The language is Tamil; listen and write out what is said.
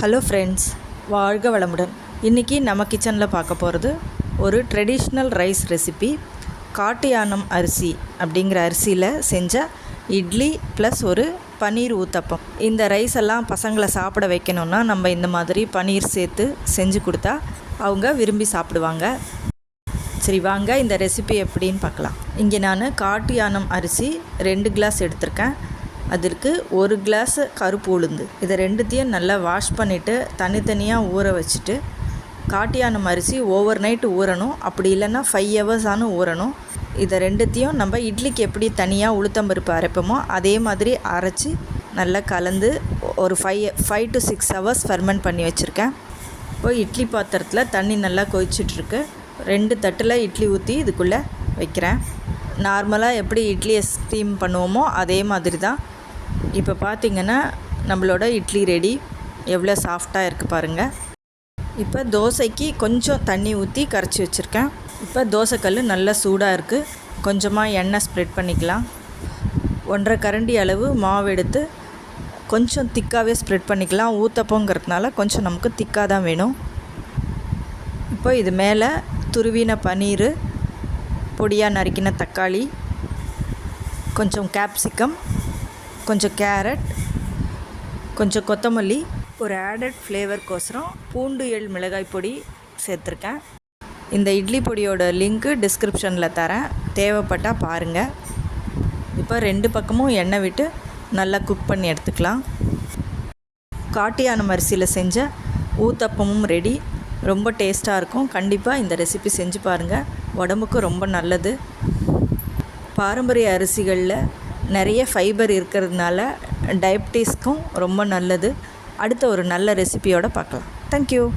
ஹலோ ஃப்ரெண்ட்ஸ் வாழ்க வளமுடன். இன்றைக்கி நம்ம கிச்சனில் பார்க்க போகிறது ஒரு ட்ரெடிஷ்னல் ரைஸ் ரெசிபி காட்டு யானம் அரிசி அப்படிங்கிற அரிசியில் செஞ்ச இட்லி ப்ளஸ் ஒரு பன்னீர் ஊத்தப்பம். இந்த ரைஸ் எல்லாம் பசங்களை சாப்பிட வைக்கணுன்னா நம்ம இந்த மாதிரி பன்னீர் சேர்த்து செஞ்சு கொடுத்தா அவங்க விரும்பி சாப்பிடுவாங்க. சரி வாங்க இந்த ரெசிபி எப்படின்னு பார்க்கலாம். இங்கே நான் காட்டு யானம் அரிசி ரெண்டு கிளாஸ் எடுத்திருக்கேன். அதற்கு ஒரு கிளாஸ் கருப்பு உளுந்து. இதை ரெண்டுத்தையும் நல்லா வாஷ் பண்ணிவிட்டு தனித்தனியாக ஊற வச்சுட்டு காட்டியானம் அரிசி ஓவர் நைட்டு ஊறணும். அப்படி இல்லைன்னா ஃபைவ் ஹவர்ஸானு ஊறணும். இதை ரெண்டுத்தையும் நம்ம இட்லிக்கு எப்படி தனியாக உளுத்தம்பருப்பு அரைப்போமோ அதே மாதிரி அரைச்சி நல்லா கலந்து ஒரு five five to six hours ferment பண்ணி வச்சுருக்கேன். இப்போ இட்லி பாத்திரத்தில் தண்ணி நல்லா கொதிச்சிட்ருக்கு. ரெண்டு தட்டில் இட்லி ஊற்றி இதுக்குள்ளே வைக்கிறேன். நார்மலாக எப்படி இட்லியை ஸ்டீம் பண்ணுவோமோ அதே மாதிரி தான் இப்போ பார்த்திங்கன்னா நம்மளோட இட்லி ரெடி. எவ்வளோ சாஃப்டாக இருக்குது பாருங்கள் இப்போ தோசைக்கு கொஞ்சம் தண்ணி ஊற்றி கரைச்சி வச்சுருக்கேன். இப்போ தோசைக்கல் நல்லா சூடாக இருக்குது கொஞ்சமாக எண்ணெய் ஸ்ப்ரெட் பண்ணிக்கலாம். ஒன்றரை கரண்டி அளவு மாவு எடுத்து கொஞ்சம் திக்காகவே ஸ்ப்ரெட் பண்ணிக்கலாம். ஊத்தப்போங்கிறதுனால கொஞ்சம் நமக்கு திக்காக தான் வேணும். இப்போ இது மேலே துருவின பன்னீர் பொடியாக நறுக்கின தக்காளி கொஞ்சம் கேப்சிகம் கொஞ்சம் கேரட் கொஞ்சம் கொத்தமல்லி ஒரு ஆடட் ஃப்ளேவர்க்கோசரம் பூண்டு எள் மிளகாய் பொடி சேர்த்துருக்கேன். இந்த இட்லி பொடியோட லிங்க்கு டிஸ்கிரிப்ஷனில் தரேன். தேவைப்பட்டால் பாருங்கள் இப்போ ரெண்டு பக்கமும் எண்ணெய் விட்டு நல்லா குக் பண்ணி எடுத்துக்கலாம். காட்டியான அரிசியில் செஞ்ச ஊத்தப்பமும் ரெடி ரொம்ப டேஸ்ட்டாக இருக்கும். கண்டிப்பாக இந்த ரெசிபி செஞ்சு பாருங்கள் உடம்புக்கு ரொம்ப நல்லது. பாரம்பரிய அரிசிகளில் நிறைய ஃபைபர் இருக்கிறதுனால டயபிட்டிஸ்க்கும் ரொம்ப நல்லது. அடுத்த ஒரு நல்ல ரெசிபியோடு பார்க்கலாம். தேங்க்யூ